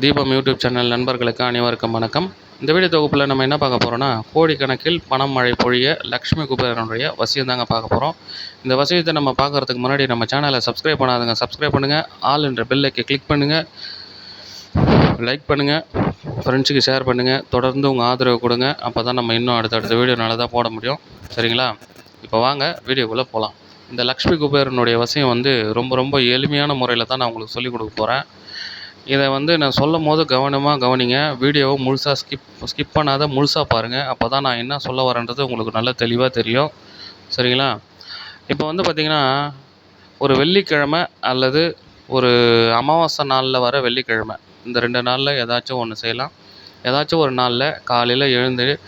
தீபம் YouTube channel நண்பர்களுக்கு அனைவருக்கும் வணக்கம். இந்த வீடியோ தொகுப்பில் நம்ம என்ன பார்க்க போகிறோம்னா கோடிக்கணக்கில் பணம் மழை பொழிய லக்ஷ்மி குபேரனுடைய வசியம் தாங்க பார்க்க போகிறோம் இந்த வசியத்தை நம்ம பார்க்குறதுக்கு முன்னாடி நம்ம சேனலை சப்ஸ்கிரைப் பண்ணாதுங்க சப்ஸ்கிரைப் பண்ணுங்கள் ஆல் என்ற பெல்லைக்கு கிளிக் பண்ணுங்கள் லைக் பண்ணுங்கள் ஃப்ரெண்ட்ஸுக்கு ஷேர் பண்ணுங்கள் தொடர்ந்து உங்கள் ஆதரவு கொடுங்க. அப்போ தான் நம்ம இன்னும் அடுத்தடுத்த வீடியோ நல்லதாக போட முடியும். சரிங்களா? இப்போ வாங்க வீடியோக்குள்ளே போகலாம் இந்த லக்ஷ்மி குபேரனுடைய வசியம் வந்து ரொம்ப ரொம்ப எளிமையான முறையில் தான் நான் உங்களுக்கு சொல்லிக் கொடுக்க போகிறேன் இதை வந்து நான் சொல்லும் போது கவனமாக கவனிங்க. வீடியோவை முழுசாக ஸ்கிப் ஸ்கிப் பண்ணாத முழுசாக பாருங்கள் அப்போ தான் நான் என்ன சொல்ல வரேன்றது உங்களுக்கு நல்ல தெளிவாக தெரியும். சரிங்களா? இப்போ வந்து பார்த்திங்கன்னா ஒரு வெள்ளிக்கிழமை அல்லது ஒரு அமாவாசை நாளில் வர வெள்ளிக்கிழமை. இந்த ரெண்டு நாளில் ஏதாச்சும் ஒன்று செய்யலாம். ஏதாச்சும் ஒரு நாளில் காலையில் எழுந்து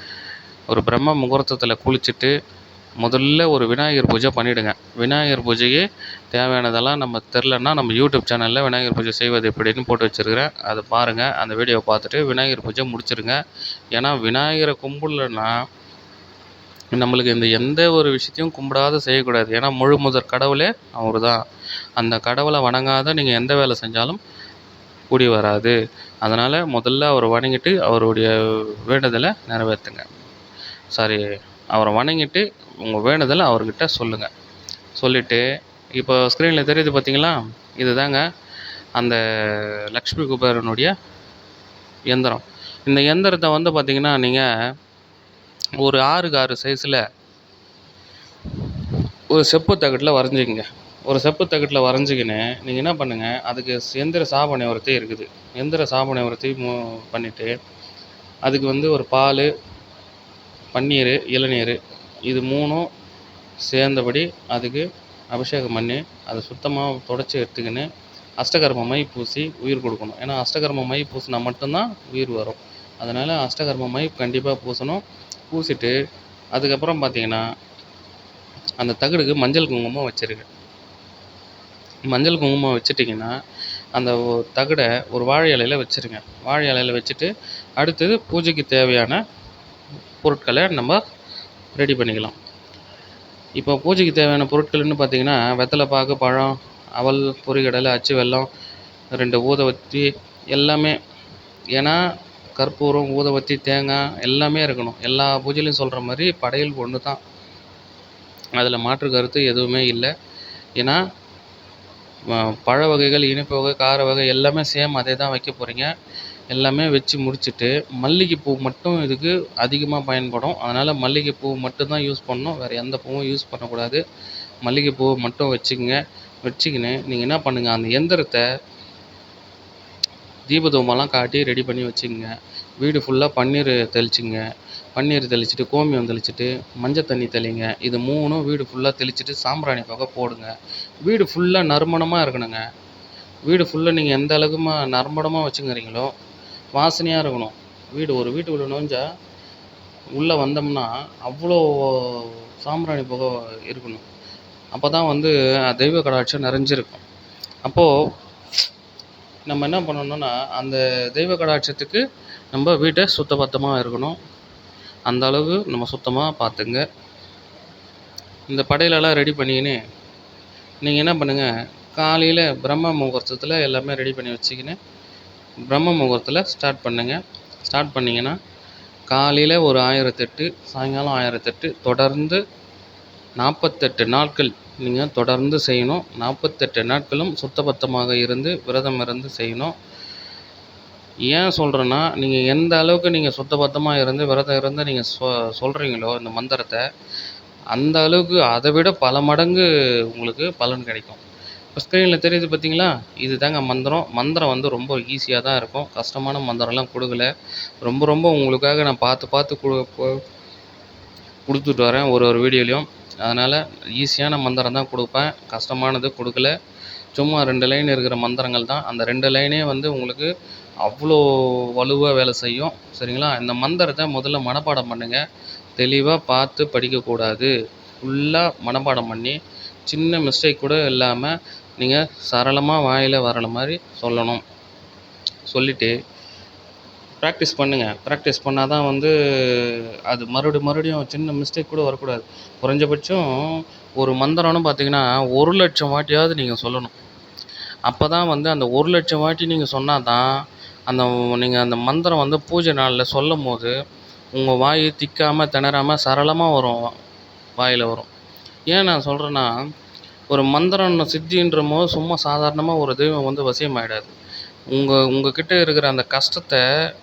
ஒரு பிரம்ம முகூர்த்தத்தில் குளிச்சுட்டு முதல்ல ஒரு விநாயகர் பூஜை பண்ணிவிடுங்க விநாயகர் பூஜைக்கு தேவையானதெல்லாம் நம்ம தெரிலன்னா நம்ம யூடியூப் சேனலில் விநாயகர் பூஜை செய்வது எப்படின்னு போட்டு வச்சுருக்குறேன். அதை பாருங்கள் அந்த வீடியோவை பார்த்துட்டு விநாயகர் பூஜை முடிச்சுருங்க. ஏன்னா விநாயகரை கும்பிடலன்னா நம்மளுக்கு இந்த எந்த ஒரு விஷயத்தையும் கும்பிடாத செய்யக்கூடாது. ஏன்னா முழு முதற் கடவுளே அவர் தான் அந்த கடவுளை வணங்காத நீங்கள் எந்த வேலை செஞ்சாலும் கூடி வராது. அதனால் முதல்ல அவரை வணங்கிட்டு அவருடைய வேண்டுதலை நிறைவேற்றுங்க. சாரி. அவரை வணங்கிட்டு உங்கள் வேண்டுதலை அவர்கிட்ட சொல்லுங்கள் சொல்லிவிட்டு இப்போ ஸ்க்ரீனில் தெரியுது பார்த்தீங்களா இது தாங்க அந்த லக்ஷ்மி குபேரனுடைய எந்திரம். இந்த எந்திரத்தை வந்து பார்த்தீங்கன்னா நீங்கள் ஒரு ஆறுக்கு ஆறு சைஸில் ஒரு செப்பு தகட்டில் வரைஞ்சிக்கங்க. ஒரு செப்பு தகட்டில் வரைஞ்சிக்கின்னு நீங்கள் என்ன பண்ணுங்கள் அதுக்கு எந்திர சாபனை நிவர்த்தி இருக்குது. எந்திர சாபனை உரத்தையும் மு பண்ணிவிட்டு அதுக்கு வந்து ஒரு பால் பன்னீர் இளநீர் இது மூணும் சேர்ந்தபடி அதுக்கு அபிஷேகம் பண்ணி அதை சுத்தமாக துடச்சி எடுத்துக்கின்னு அஷ்டகர்ம மை பூசி உயிர் கொடுக்கணும். ஏன்னா அஷ்டகர்ம மை பூசினா மட்டும்தான் உயிர் வரும். அதனால் அஷ்டகர்ம மை கண்டிப்பாக பூசணும். பூசிட்டு அதுக்கப்புறம் பார்த்தீங்கன்னா அந்த தகடுக்கு மஞ்சள் குங்குமம் வச்சிருங்க. மஞ்சள் குங்குமம் வச்சுட்டிங்கன்னா அந்த தகடை ஒரு வாழை இலையில் வச்சுருங்க. வாழை இலையில வச்சுட்டு அடுத்தது பூஜைக்கு தேவையான பொருட்களை நம்ம ரெடி பண்ணிக்கலாம். இப்போ பூஜைக்கு தேவையான பொருட்கள்னு பார்த்தீங்கன்னா வெத்தலை பாக்கு பழம் அவல் பொரிகடலை அச்சு வெல்லம் ரெண்டு ஊதுவத்தி எல்லாமே. ஏன்னா கற்பூரம் ஊதுவத்தி தேங்காய் எல்லாமே இருக்கணும். எல்லா பூஜையிலையும் சொல்கிற மாதிரி படையல் ஒன்று தான் அதில் மாற்று கருத்து எதுவுமே இல்லை. ஏன்னா பழ வகைகள் இனிப்பு வகை கார வகை எல்லாமே சேம் அதே தான் வைக்க போகிறீங்க எல்லாமே வச்சு முடிச்சுட்டு மல்லிகைப்பூ மட்டும் இதுக்கு அதிகமாக பயன்படும். அதனால் மல்லிகைப்பூ மட்டும்தான் யூஸ் பண்ணணும். வேறு எந்த பூவும் யூஸ் பண்ணக்கூடாது. மல்லிகைப்பூ மட்டும் வச்சுக்கங்க. வச்சுக்கின்னு நீங்கள் என்ன பண்ணுங்கள் அந்த எந்திரத்தை தீபதூபம்லாம் காட்டி ரெடி பண்ணி வச்சுக்கங்க. வீடு ஃபுல்லாக பன்னீர் தெளிச்சுங்க பன்னீர் தெளிச்சுட்டு கோமியம் தெளிச்சுட்டு மஞ்சள் தண்ணி தெளிங்க. இது மூணும் வீடு ஃபுல்லாக தெளிச்சுட்டு சாம்பிராணி புகை போடுங்க. வீடு ஃபுல்லாக நறுமணமாக இருக்கணுங்க. வீடு ஃபுல்லாக நீங்கள் எந்த அளவுக்குமா நறுமணமாக வச்சுக்கிறீங்களோ வாசனையாக இருக்கணும். வீடு ஒரு வீட்டுக்குள்ளே நுழைஞ்சா உள்ளே வந்தோம்னா அவ்வளோ சாம்பிராணி புகை இருக்கணும். அப்போ தான் வந்து தெய்வ கடாட்சம் நிறைஞ்சிருக்கும். அப்போது நம்ம என்ன பண்ணணும்னா அந்த தெய்வ கடாட்சத்துக்கு நம்ம வீட்டை சுத்தபத்தமாக இருக்கணும். அந்த அளவு நம்ம சுத்தமாக பார்த்துங்க. இந்த படையிலலாம் ரெடி பண்ணிக்கின்னு நீங்கள் என்ன பண்ணுங்கள் காலையில் பிரம்ம முகூர்த்தத்தில் எல்லாமே ரெடி பண்ணி வச்சுக்கின்னு பிரம்ம முகூர்த்தத்தில் ஸ்டார்ட் பண்ணுங்கள் ஸ்டார்ட் பண்ணிங்கன்னா காலையில் ஒரு ஆயிரத்தெட்டு சாயங்காலம் ஆயிரத்தெட்டு தொடர்ந்து நாற்பத்தெட்டு நாட்கள் நீங்கள் தொடர்ந்து செய்யணும். நாற்பத்தெட்டு நாட்களும் சுத்தபத்தமாக இருந்து விரதம் இருந்து செய்யணும். ஏன் சொல்கிறேன்னா நீங்கள் எந்த அளவுக்கு நீங்கள் சுத்தபத்தமாக இருந்து விரதம் இருந்து நீங்கள் சொ சொல்கிறீங்களோ இந்த மந்திரத்தை அந்த அளவுக்கு அதை விட பல மடங்கு உங்களுக்கு பலன் கிடைக்கும். இப்போ ஸ்க்ரீனில் தெரியுது பார்த்தீங்களா இது தாங்க மந்திரம். மந்திரம் வந்து ரொம்ப ஈஸியாக தான் இருக்கும். கஷ்டமான மந்திரம்லாம் கொடுக்கல. ரொம்ப ரொம்ப உங்களுக்காக நான் பார்த்து பார்த்து கொடுத்துட்டு வரேன் ஒரு ஒரு வீடியோலையும். அதனால் ஈஸியான மந்திரம் தான் கொடுப்பேன். கஷ்டமானது கொடுக்கல. சும்மா ரெண்டு லைன் இருக்கிற மந்திரங்கள் தான். அந்த ரெண்டு லைனே வந்து உங்களுக்கு அவ்வளோ வலுவாக வேலை செய்யும். சரிங்களா? இந்த மந்திரத்தை முதல்ல மனப்பாடம் பண்ணுங்கள் தெளிவாக பார்த்து படிக்கக்கூடாது. ஃபுல்லாக மனப்பாடம் பண்ணி சின்ன மிஸ்டேக் கூட இல்லாமல் நீங்கள் சரளமாக வாயில் வர்ற மாதிரி சொல்லணும். சொல்லிவிட்டு ப்ராக்டிஸ் பண்ணுங்கள் ப்ராக்டிஸ் பண்ணால் தான் வந்து அது மறுபடியும் மறுபடியும் சின்ன மிஸ்டேக் கூட வரக்கூடாது. குறைஞ்சபட்சம் ஒரு மந்திரம்னு பார்த்தீங்கன்னா ஒரு லட்சம் வாட்டியாவது நீங்கள் சொல்லணும். அப்போ தான் வந்து அந்த ஒரு லட்சம் வாட்டி நீங்கள் சொன்னால் தான் அந்த நீங்கள் அந்த மந்திரம் வந்து பூஜை நாளில் சொல்லும்போது உங்கள் வாய் திக்காமல் திணறாமல் சரளமாக வரும் வாயில் வரும். ஏன் நான் சொல்கிறேன்னா ஒரு மந்திரம் சித்தின்றபோது சும்மா சாதாரணமாக ஒரு தெய்வம் வந்து வசியமாகிடாது உங்கள் உங்கக்கிட்ட இருக்கிற அந்த கஷ்டத்தை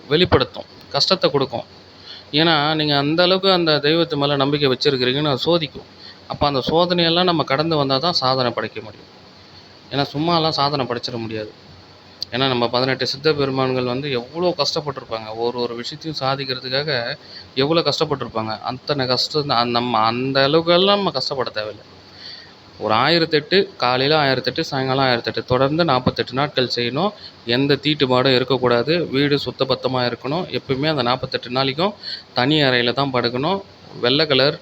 வெளிப்படுத்தும். கஷ்டத்தை கொடுக்கும். ஏன்னா நீங்கள் அந்த அளவுக்கு அந்த தெய்வத்து மேலே நம்பிக்கை வச்சுருக்கிறீங்கன்னு அது சோதிக்கும். அப்போ அந்த சோதனையெல்லாம் நம்ம கடந்து வந்தால் தான் சாதனை படைக்க முடியும். ஏன்னா சும்மாலாம் சாதனை படைச்சிட முடியாது. ஏன்னா நம்ம பதினெட்டு சித்த பெருமான்கள் வந்து எவ்வளோ கஷ்டப்பட்டிருப்பாங்க. ஒரு ஒரு விஷயத்தையும் சாதிக்கிறதுக்காக எவ்வளோ கஷ்டப்பட்டிருப்பாங்க. அத்தனை கஷ்டம் அந்த- நம்ம அந்த அளவுக்கெல்லாம் நம்ம கஷ்டப்பட தேவையில்லை. ஒரு ஆயிரத்தெட்டு காலையில் ஆயிரத்தெட்டு சாயங்காலம் ஆயிரத்தெட்டு. தொடர்ந்து நாற்பத்தெட்டு நாட்கள் செய்யணும். எந்த தீட்டுப்பாடும் இருக்கக்கூடாது. வீடு சுத்தபத்தமாக இருக்கணும். எப்பவுமே அந்த நாற்பத்தெட்டு நாளைக்கும் தனி அறையில் தான் படுக்கணும். வெள்ளை கலர்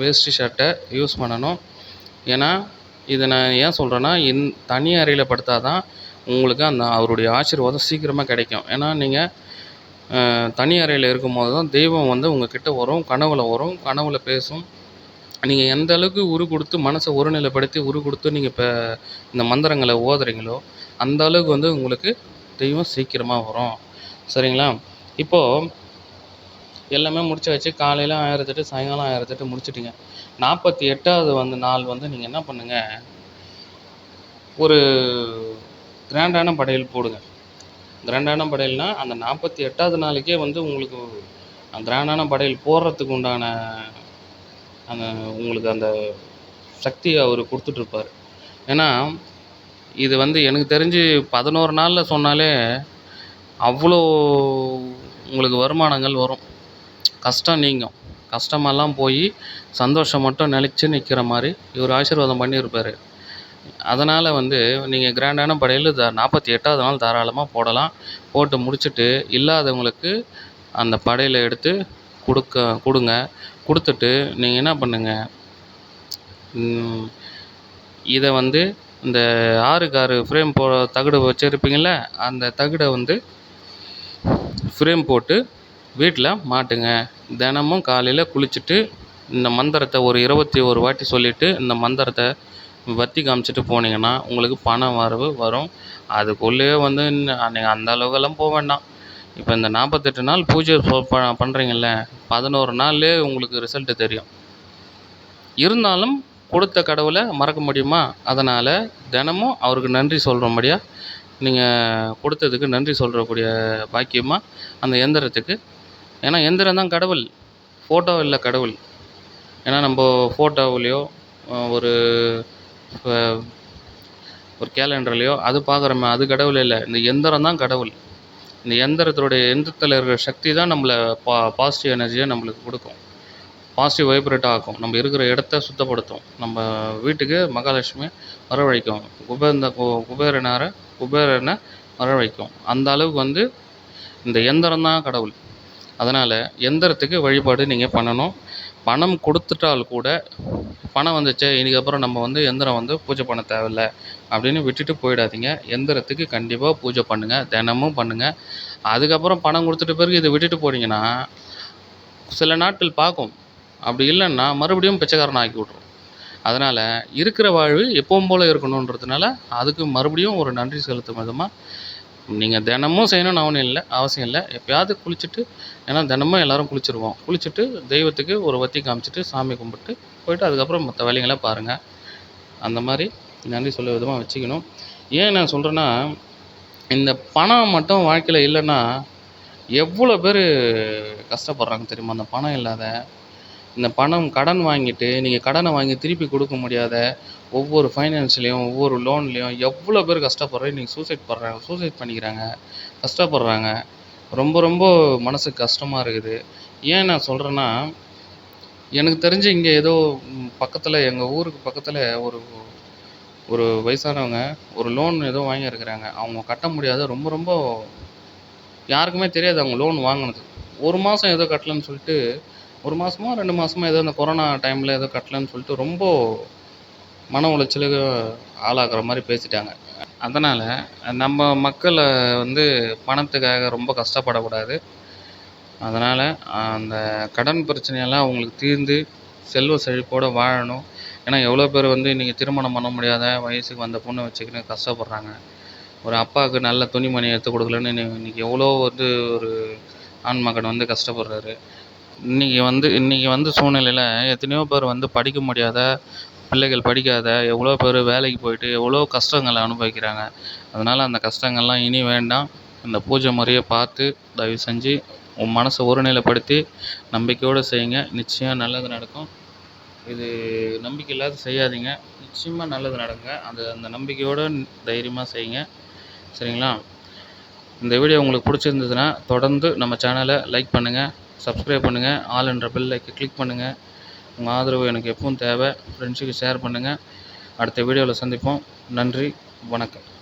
வேஷ்டி ஷர்ட்டை யூஸ் பண்ணணும். ஏன்னா இதை நான் ஏன் சொல்கிறேன்னா இன் தனி அறையில் படுத்தால் தான் உங்களுக்கு அந்த அவருடைய ஆசீர்வாதம் சீக்கிரமாக கிடைக்கும். ஏன்னா நீங்கள் தனி அறையில் இருக்கும்போது தான் தெய்வம் வந்து உங்கக்கிட்ட வரும் கனவில் வரும் கனவில் பேசும். நீங்கள் எந்த அளவுக்கு உரு கொடுத்து மனசை ஒருநிலைப்படுத்தி உரு கொடுத்து நீங்கள் இப்போ இந்த மந்திரங்களை ஓதுறீங்களோ அந்த அளவுக்கு வந்து உங்களுக்கு தெய்வம் சீக்கிரமாக வரும். சரிங்களா? இப்போது எல்லாமே முடிச்சாச்சு காலையில் ஆயிரத்தெட்டு சாயங்காலம் ஆயிரத்தெட்டு முடிச்சிட்டிங்க. நாற்பத்தி எட்டாவது வந்து நாள் வந்து நீங்கள் என்ன பண்ணுங்கள் ஒரு கிராண்டான படையல் போடுங்க. கிராண்டான படையல்னால் அந்த நாற்பத்தி எட்டாவது நாளைக்கே வந்து உங்களுக்கு கிராண்டான படையல் போடுறதுக்கு உண்டான அந்த உங்களுக்கு அந்த சக்தியை அவர் கொடுத்துட்ருப்பாரு. ஏன்னா இது வந்து எனக்கு தெரிஞ்சு பதினோரு நாளில் சொன்னாலே அவ்வளோ உங்களுக்கு வருமானங்கள் வரும். கஷ்டம் நீங்கும். கஷ்டமெல்லாம் போய் சந்தோஷம் மட்டும் நிலச்சி நிற்கிற மாதிரி இவர் ஆசீர்வாதம் பண்ணியிருப்பார். அதனால் வந்து நீங்கள் கிராண்டான படையில் த நாற்பத்தி எட்டாவது நாள் தாராளமாக போடலாம். போட்டு முடிச்சுட்டு இல்லாதவங்களுக்கு அந்த படையில் எடுத்து கொடுக்க கொடுங்க. கொடுத்துட்டு நீங்கள் என்ன பண்ணுங்கள் இதை வந்து இந்த ஆறுக்கு ஆறு ஃப்ரேம் போ தகடு வச்சுருப்பீங்கள அந்த தகடை வந்து ஃப்ரேம் போட்டு வீட்டில் மாட்டுங்க. தினமும் காலையில் குளிச்சுட்டு இந்த மந்திரத்தை ஒரு இருபத்தி ஒரு வாட்டி சொல்லிவிட்டு இந்த மந்திரத்தை வத்தி காமிச்சிட்டு போனீங்கன்னா உங்களுக்கு பண வரவு வரும். அதுக்குள்ளேயே வந்து நீங்கள் அந்த அளவுக்கெல்லாம் போக வேண்டாம். இப்போ இந்த நாற்பத்தெட்டு நாள் பூஜை சொ ப பதினோரு நாள்லேயே உங்களுக்கு ரிசல்ட்டு தெரியும். இருந்தாலும் கொடுத்த கடவுளை மறக்க முடியுமா? அதனால் தினமும் அவருக்கு நன்றி சொல்கிறபடியா நீங்கள் கொடுத்ததுக்கு நன்றி சொல்கிறக்கூடிய பாக்கியமாக அந்த எந்திரத்துக்கு. ஏன்னா எந்திரம் தான் கடவுள். ஃபோட்டோ இல்லை கடவுள். ஏன்னா நம்ம ஃபோட்டோவிலையோ ஒரு ஒரு கேலண்டர்லையோ அது பார்க்குறோமே அது கடவுள் இல்லை. இந்த எந்திரம் தான் கடவுள். இந்த எந்திரத்தோடைய எந்திரத்தில் இருக்கிற சக்தி தான் நம்மளை பா பாசிட்டிவ் எனர்ஜியை நம்மளுக்கு கொடுக்கும். பாசிட்டிவ் வைப்ரேட் ஆக்கும். நம்ம இருக்கிற இடத்த சுத்தப்படுத்தும். நம்ம வீட்டுக்கு மகாலட்சுமி வரவழைக்கும். குபேந்த குபேரனாரை குபேரனை வரவழைக்கும். அந்த அளவுக்கு வந்து இந்த எந்திரம் தான் கடவுள். அதனால் எந்திரத்துக்கு வழிபாடு நீங்கள் பண்ணணும். பணம் கொடுத்துட்டால் கூட பணம் வந்துச்சே இதுக்கப்புறம் நம்ம வந்து எந்திரம் வந்து பூஜை பண்ண தேவையில்ல அப்படின்னு விட்டுட்டு போயிடாதீங்க. எந்திரத்துக்கு கண்டிப்பாக பூஜை பண்ணுங்கள் தினமும் பண்ணுங்கள் அதுக்கப்புறம் பணம் கொடுத்துட்ட பிறகு இதை விட்டுட்டு போனீங்கன்னா சில நாட்கள் பார்க்கும். அப்படி இல்லைன்னா மறுபடியும் பிச்சைக்காரன் ஆக்கி விட்ரும் அதனால் இருக்கிற வாழ்வு எப்பவும் போல் இருக்கணுன்றதுனால அதுக்கு மறுபடியும் ஒரு நன்றி செலுத்தும் விதமாக நீங்கள் தினமும் செய்யணும்னு அவசியம் இல்லை அவசியம் இல்லை. எப்பயாவது குளிச்சுட்டு ஏன்னா தினமும் எல்லாரும் குளிச்சுருவோம். குளிச்சுட்டு தெய்வத்துக்கு ஒரு வத்தி காமிச்சிட்டு சாமி கும்பிட்டு போயிட்டு அதுக்கப்புறம் மற்ற வேலைங்களை பாருங்கள் அந்த மாதிரி நன்றி சொல்ல விதமாக வச்சுக்கணும். ஏன் நான் சொல்கிறேன்னா இந்த பணம் மட்டும் வாழ்க்கையில் இல்லைன்னா எவ்வளோ பேர் கஷ்டப்படுறாங்க தெரியுமா? அந்த பணம் இல்லாத இந்த பணம் கடன் வாங்கிட்டு நீங்கள் கடனை வாங்கி திருப்பி கொடுக்க முடியாத ஒவ்வொரு ஃபைனான்ஸ்லேயும் ஒவ்வொரு லோன்லேயும் எவ்வளோ பேர் கஷ்டப்படுறாங்க. இன்றைக்கி சூசைட் பண்ணுறாங்க சூசைட் பண்ணிக்கிறாங்க கஷ்டப்படுறாங்க. ரொம்ப ரொம்ப மனசுக்கு கஷ்டமாக இருக்குது. ஏன் நான் சொல்கிறேன்னா எனக்கு தெரிஞ்சு இங்கே ஏதோ பக்கத்தில் எங்கள் ஊருக்கு பக்கத்தில் ஒரு ஒரு வயசானவங்க ஒரு லோன் ஏதோ வாங்கியிருக்கிறாங்க. அவங்க கட்ட முடியாத ரொம்ப ரொம்ப யாருக்குமே தெரியாது அவங்க லோன் வாங்கினது ஒரு மாதம் ஏதோ கட்டலன்னு சொல்லிட்டு ஒரு மாதமோ ரெண்டு மாதமோ ஏதோ இந்த கொரோனா டைமில் ஏதோ கட்டலன்னு சொல்லிட்டு ரொம்ப மன உளைச்சலுக்கு ஆளாகிற மாதிரி பேசிட்டாங்க. அதனால் நம்ம மக்களை வந்து பணத்துக்காக ரொம்ப கஷ்டப்படக்கூடாது. அதனால் அந்த கடன் பிரச்சனையெல்லாம் அவங்களுக்கு தீர்ந்து செல்வ செழிப்போடு வாழணும். ஏன்னா எவ்வளோ பேர் வந்து இன்றைக்கி திருமணம் பண்ண முடியாத வயசுக்கு வந்த பொண்ணை வச்சுக்கின்னு கஷ்டப்படுறாங்க. ஒரு அப்பாவுக்கு நல்ல துணிமணி எடுத்து கொடுக்கலன்னு இன்றைக்கி எவ்வளோ வந்து ஒரு ஆண் மகன் வந்து கஷ்டப்படுறாரு. இன்றைக்கி வந்து இன்றைக்கி வந்து சூழ்நிலையில் எத்தனையோ பேர் வந்து படிக்க முடியாத பிள்ளைகள் படிக்காத எவ்வளோ பேர் வேலைக்கு போயிட்டு எவ்வளோ கஷ்டங்களை அனுபவிக்கிறாங்க. அதனால் அந்த கஷ்டங்கள்லாம் இனி வேண்டாம். இந்த பூஜை முறையை பார்த்து தயவு செஞ்சு உன் மனசை ஒருநிலைப்படுத்தி நம்பிக்கையோடு செய்யுங்க. நிச்சயம் நல்லது நடக்கும். இது நம்பிக்கை இல்லாத செய்யாதீங்க. நிச்சயமாக நல்லது நடக்குங்க அந்த அந்த நம்பிக்கையோடு தைரியமாக செய்யுங்க. சரிங்களா? இந்த வீடியோ உங்களுக்கு பிடிச்சிருந்ததுன்னா தொடர்ந்து நம்ம சேனலை லைக் பண்ணுங்கள் சப்ஸ்கிரைப் பண்ணுங்கள் ஆல் என்ற பெல் லைக்கை கிளிக் பண்ணுங்கள் உங்கள் ஆதரவு எனக்கு எப்பவும் தேவை. ஃப்ரெண்ட்ஸுக்கு ஷேர் பண்ணுங்கள் அடுத்த வீடியோவில் சந்திப்போம். நன்றி. வணக்கம்.